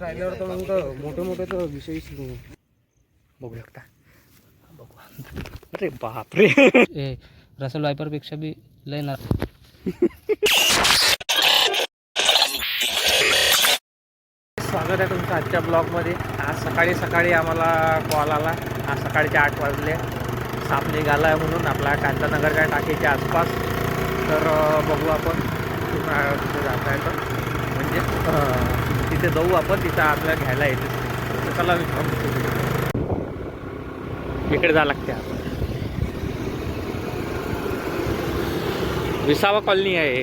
राहिल्यावर तर मोठे मोठे तर विषयच नाही बघू शकता. बघू अरे बापरे. ए रसल वायपरपेक्षा बी लय ना स्वागत आहे तुमचं आजच्या ब्लॉगमध्ये. आज सकाळी सकाळी आम्हाला कॉल आला. आज सकाळचे आठ वाजले. साप निघाला आहे म्हणून आपल्या कांतानगरच्या टाकीच्या आसपास. तर बघू आपण. जाता येतं. म्हणजे तिथे जाऊ आपण तिथं आपल्याला घ्यायला येते. चला विचारू इकडे जा लागते आपण. विसावा कॉलनी आहे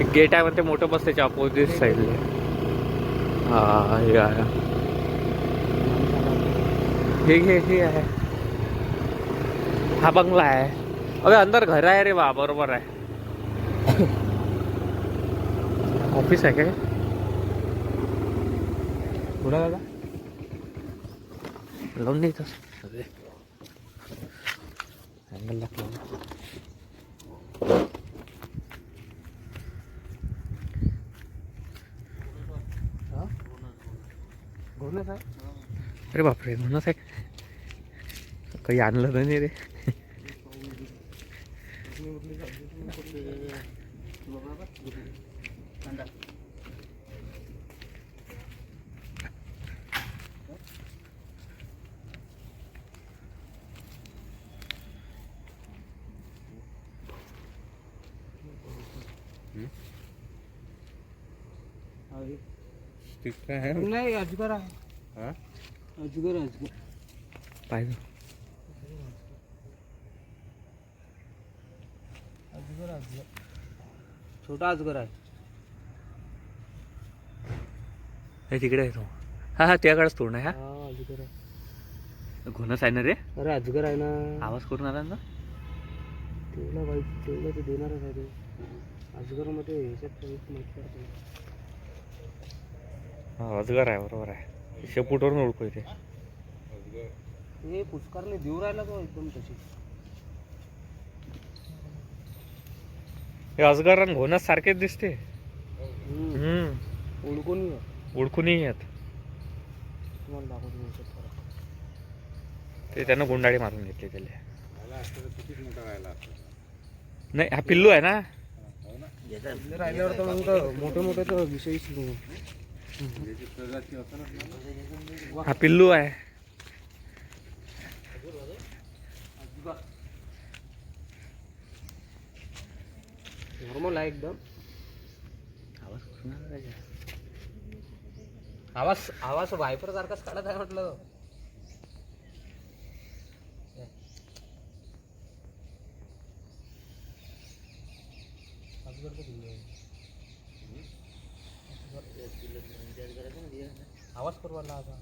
एक गेट आहे म्हणते मोठं बस त्याच्या अपोजिट साईडला हा हे आहे. हे हे आहे. हा बंगला आहे. अरे अंदर घर आहे रे बा बरोबर आहे. ऑफिस आहे काय? थोडा दादा? लावून द्यायचं सगळे अँगल लागला अरे बापरे म्हणूनच आहे काही आणलं नाही रे. नाही अजगर आहे. अजगर अजगर. पाहिजे अजगर अजगर. छोटा अजगर आहे. हे तिकडे आहे तो. हा हा त्याकडेच तोंड आहे हा? अजगर आहे हा घुनच आहे? ना रे अरे अजगर आहे ना. आवाज करून आला ना? तेवढा वाईट तेवढं ते देणारच आहे ते अजगरमध्ये ह्याच्यात काहीच माहिती नाही. हा अजगर आहे बरोबर आहे. शेपूटवरून ओळखू इथे. हे पुष्कारने देऊ राहिला तो एकदम तशी. हे अजगर आणि घोनच सारखेच दिसते. हम्म. ओळखून. ओळखूनही येत. ते त्यानं गुंडाळी मारून घेतली त्याला. नाही हा पिल्लू आहे ना? राहिल्यावर तर मग मोठे मोठे तर विषयच हा पिल्लू आहे. नॉर्मल आहे एकदम. आवाज आवाज आवाज वायपर सारखाच काढत आहे म्हटलं. आवाज परवाला आता.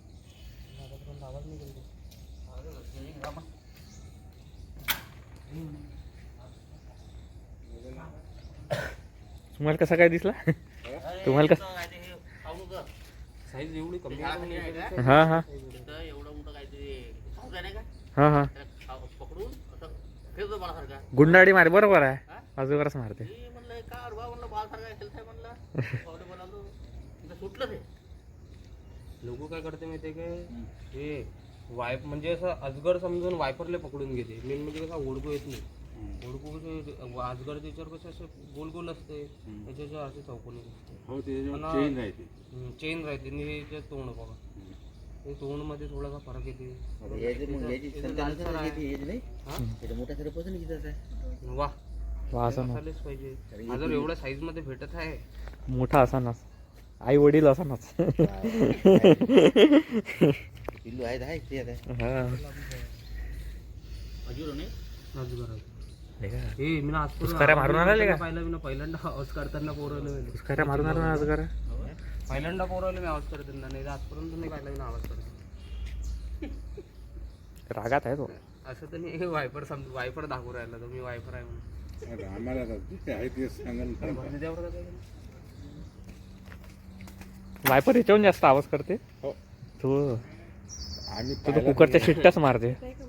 आवाज नाही तुम्हाला कसा काय दिसला? तुम्हाला कसा साईज एवढी कमी हा हा. हा हा. गुंडाळी मारे बरोबर आहे. अजूबरच मारते. लोक काय करते माहितीये काय हे वायप म्हणजे असं अजगर समजून वायपरले पकडून घेते. मेन म्हणजे कसा ओढकू येत नाही. ओढकू कसं अजगर त्याच्यावर कसं असं गोल गोल असते त्याच्यावर असे चौकोनी असते हो चेन राहते. चेन राहते आणि हे तोंड बघा. ते तोंडमध्ये थोडासा फरक येते. त्याचं लालसर आहे. हा? वा. वा असं ना चालेच पाहिजे. जर एवढ्या साईजमध्ये भेटत आहे. मोठा असानाच. आई वडील असानाच. अजगर आहे. हे. का? हे मी ना आजपर्यंत पुस्काऱ्या मारून आलेले का? पाहिलं मी ना पहिल्यांदा आवाज करताना पोरवलं मी पुस्काऱ्या मारून आला ना अजगर पहिल्यांदा पोरवलं मी आवाज करताना नाही तर आजपर्यंत नाही पाहिलं मी ना आवाज करताना रागात आहे तो असं तर मी हे वायपर समज वायपर दाखवू राहिला तर मी वायपर आहे म्हणून आता आम्हाला आता जे आहे ते सांगा ना. भरती द्यावर का काय? वायपर ह्याच्याहून जास्त आवाज करते हो. तो आम्ही तो तो पाहिलं कुकरच्या नाही. शिट्ट्याच मारते ॲग्रेसिव्ह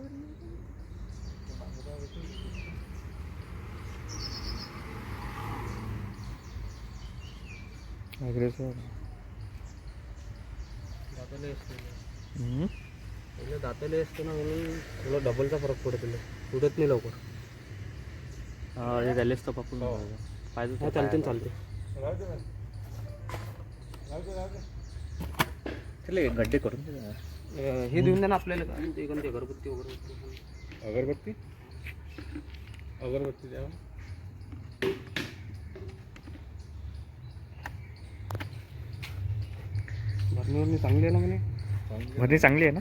दाताले असते असते ना म्हणून थोडा डबलचा फरक पडतो तिला उडत नाही लवकर. त्यालेच तर पकडून हो. पाहिजे चालते ना. चालते गड्डे करून हे देऊन द्या ना आपल्याला. ते कोणते? अगरबत्ती वगैरे अगरबत्ती? अगरबत्ती द्या. भरणीवरणी चांगली आहे ना म्हणे? मध्ये चांगली आहे ना?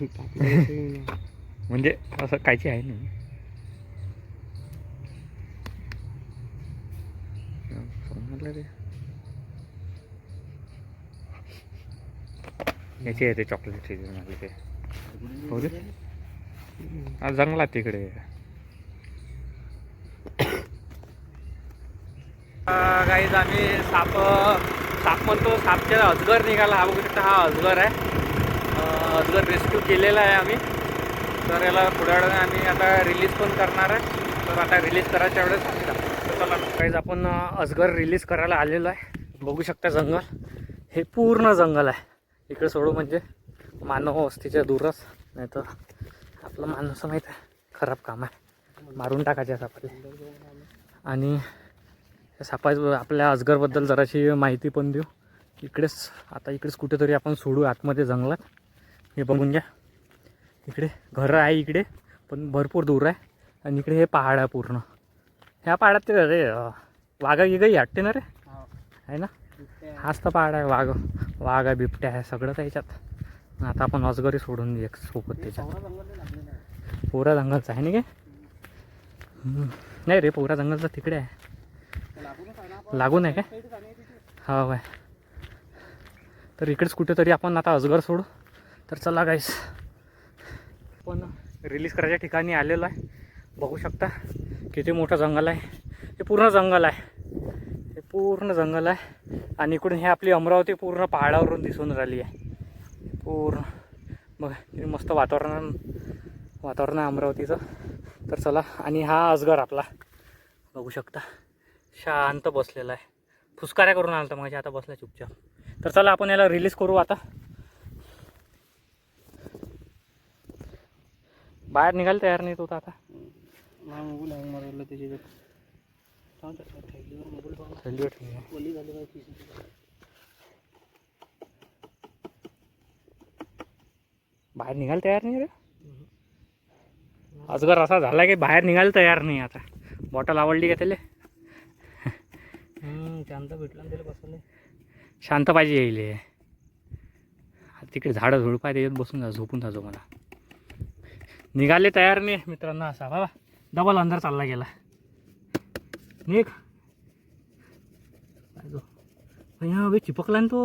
म्हणजे असं कायची आहे ना याची आहे ते चॉकलेट ते. हो हा जंगलात तिकडे. गाईज आम्ही साप साप म्हणतो सापच्या अजगर निघाला. हा बघू शकता हा अजगर आहे. अजगर रेस्क्यू केलेला आहे आम्ही. तर याला थोड्या वेळाने आम्ही आता रिलीज पण करणार आहे. तर आता रिलीज करायच्या वेळेस चला काहीच आपण अजगर रिलीज करायला आलेलो आहे. बघू शकता जंगल. हे पूर्ण जंगल आहे. इकडे सोडू म्हणजे मानव वस्तीच्या दूरच. नाही तर आपलं माणूस माहीत आहे. खराब काम आहे. मारून टाकायचे आपले आणि या सापा आपल्या अजगरबद्दल जराशी माहिती पण देऊ. इकडेच आता इकडेच कुठेतरी आपण सोडू आतमध्ये जंगलात. हे बघून घ्या. इकडे घरं आहे इकडे पण भरपूर दूर आहे. आणि इकडे हे पहाड आहे पूर्ण. ह्या पहाडात ते रे वाघा गिगाई वाटते ना रे? आहे ना? हाच तर पहाड आहे वाघ. वाघ आहे बिबट्या आहे सगळं त्याच्यात आता आपण अजगरी सोडून एक सोबत त्याच्यात. पोरा जंगलचं आहे ना गे? नाही रे पोरा जंगलचं तिकडे आहे. लागून आहे काय? हा काय तर इकडेच कुठेतरी आपण आता अजगर सोडू. तर चला गाईस पण रिलीज करायच्या ठिकाणी आलेलो आहे. बघू शकता किती मोठं जंगल आहे. हे पूर्ण जंगल आहे. हे पूर्ण जंगल आहे. आणि इकडून हे आपली अमरावती पूर्ण पहाडावरून दिसून राहिली आहे. पूर्ण. बघ मस्त वातावरण वातावरण आहे अमरावतीचं. तर चला आणि हा अजगर आपला. बघू शकता. शांत बसलेला आहे. फुसकाऱ्या करून आला मग आता बसला चुपचाप. तर चला आपण याला रिलीज करू आता. बाहेर निघायला तयार नाही तो आता बाहेर निघायला तयार नाही रे? अजगर असा झाला की बाहेर निघायला तयार नाही आता. बॉटल आवडली का त्याला? शांत भेटला त्याला बसवले शांत पाहिजे येईल तिकडे झाडं झुडपाय त्याच्यात बसून जा झोपून जाजो मला निघाले तयार नाही मित्रांनो असा. बाबा डबल अंदर चालला गेला. निघ. पाहिजो अय्या बे चिपकला ना तो.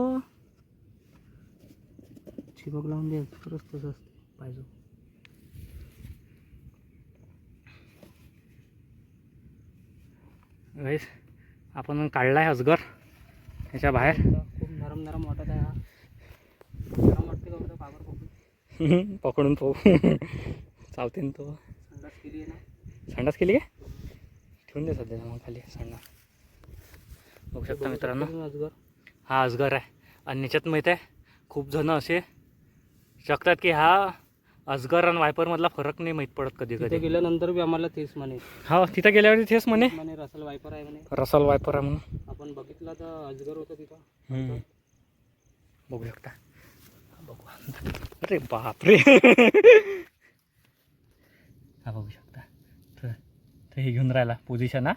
चिपक लावून दे खरंच तसं असते पाहिजो गाईस आपण काढला आहे अजगर ह्याच्या बाहेर. खूप नरम नरम वाटत आहे हा. नरम वाटते का पकडून. पकडून तो चावते ना तो. संडास केली आहे ना? संडास केली ठेवून दे सध्या मग खाली संडास बघू शकता मित्रांनो. अजगर हा अजगर आहे. आणि याच्यात माहीत आहे खूप जण असे शकतात की हा अजगर आणि वायपरमधला फरक नाही माहीत पडत कधी तिथे कधी गेल्यानंतर बी आम्हाला तेच म्हणे. हा तिथं गेल्यावर तेच म्हणे? म्हणे रसल वायपर आहे म्हणे. रसल वायपर आहे म्हणून. आपण बघितलं तर अजगर होतं तिथं. हम्म. बघू शकता. बघू अरे बापरे. हा बघू शकता. तर तर हे घेऊन राहिला पोझिशन हा.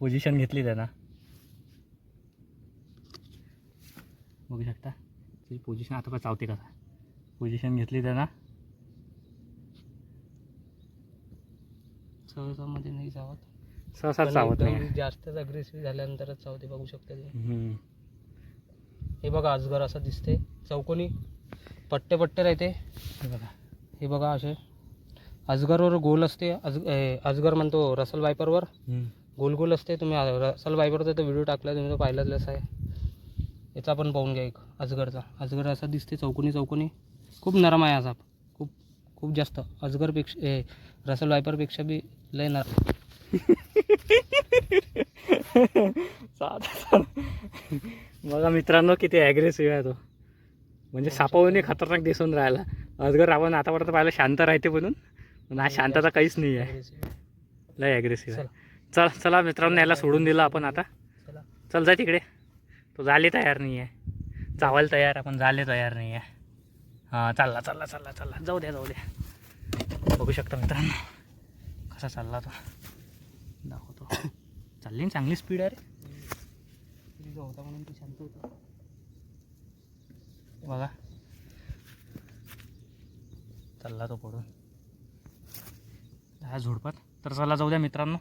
पोझिशन घेतली त्यानं. बघू शकता. त्याची पोझिशन आता का चावते कसा. पोझिशन घेतली त्यानं. सहसा मध्ये नाही चावत सहसा चावत नाही. जास्तच अग्रेसिव्ह झाल्यानंतरच चावते बघू शकता तुम्ही. हे बघा अजगर असं दिसते चौकोनी. पट्टे पट्टे राहते. हे बघा. हे बघा असे. अजगरवर गोल असते. अज अजगर म्हणतो रसल वायपरवर. गोल गोल असते. तुम्ही रसल वायपरचा तो व्हिडिओ टाकला तुम्ही तो पाहिलाच आहे याचा पण पाहून घ्या एक अजगरचा. अजगर असा दिसते चौकोनी चौकोनी. खूप नरम आहे असा. खूप खूप जास्त. अजगरपेक्षा रसल वायपरपेक्षा बी लय साधा बघा मित्रांनो किती ॲग्रेसिव्ह आहे तो. म्हणजे सापावूनही खतरनाक दिसून राहिला. अजगर आपण आतापर्यंत पाहिलं शांत राहते म्हणून. पण हा शांतता काहीच नाही आहे. लय ॲग्रेसिव्ह आहे. चल चला मित्रांनो याला सोडून दिलं आपण आता. चला. चल जा तिकडे. तो झाले तयार नाही आहे. चावायला तयार आपण झाले तयार नाही आहे. हां चालला चालला चालला चालला. जाऊ द्या जाऊ द्या. बघू शकता मित्रांनो. कसा चालला तो? दाखवतो. चालली ना चांगली स्पीड आहे रे. होता म्हणून तू शांत होता. बघा. चालला तो पडून हा झुडपात. तर चला जाऊ द्या मित्रांनो.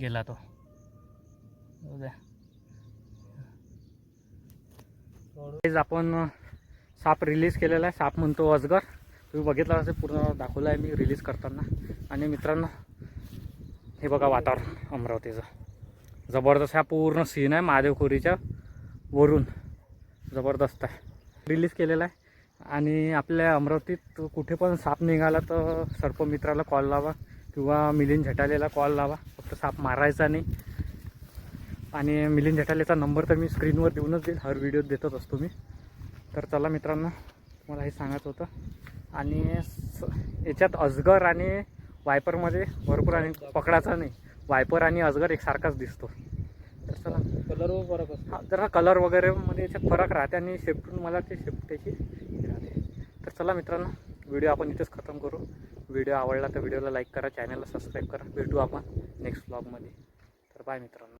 गेला तो. जाऊ द्या. आपण साप रिलीज केलेला आहे. साप म्हणतो अजगर तुम्ही बघितला असेल पूर्ण दाखवलं आहे मी रिलीज करताना. आणि मित्रांनो हे बघा वातावरण अमरावतीचं. जबरदस्त हा पूर्ण सीन आहे महादेवखोरीच्या वरून. जबरदस्त आहे. रिलीज केलेला आहे. आणि आपल्या अमरावतीत कुठे पण साप निघाला तर सर्पमित्राला कॉल लावा किंवा मिलिंद झटालेला कॉल लावा. फक्त साप मारायचा नाही. आणि मिलिंद झटालेचा नंबर तर मी स्क्रीनवर देऊनच देईल हर व्हिडिओ देतच असतो मी. तर चला मित्रांनो मला हे सांगायचं होतं. आणि याच्यात अजगर आणि वायपरमध्ये भरपूर आणि पकडाचा नाही. वायपर आणि अजगर एकसारखाच दिसतो. तर चला. कलरवर फरक असतो. हा जरा कलर वगैरे मध्ये याच्यात फरक राहते आणि शेपटून मला ते शेपट्याची राहते. तर चला मित्रांनो व्हिडिओ आपण इथेच खतम करू. व्हिडिओ आवडला तर व्हिडिओला लाईक करा चॅनलला सबस्क्राईब करा. भेटू आपण नेक्स्ट ब्लॉगमध्ये तर बाय मित्रांनो.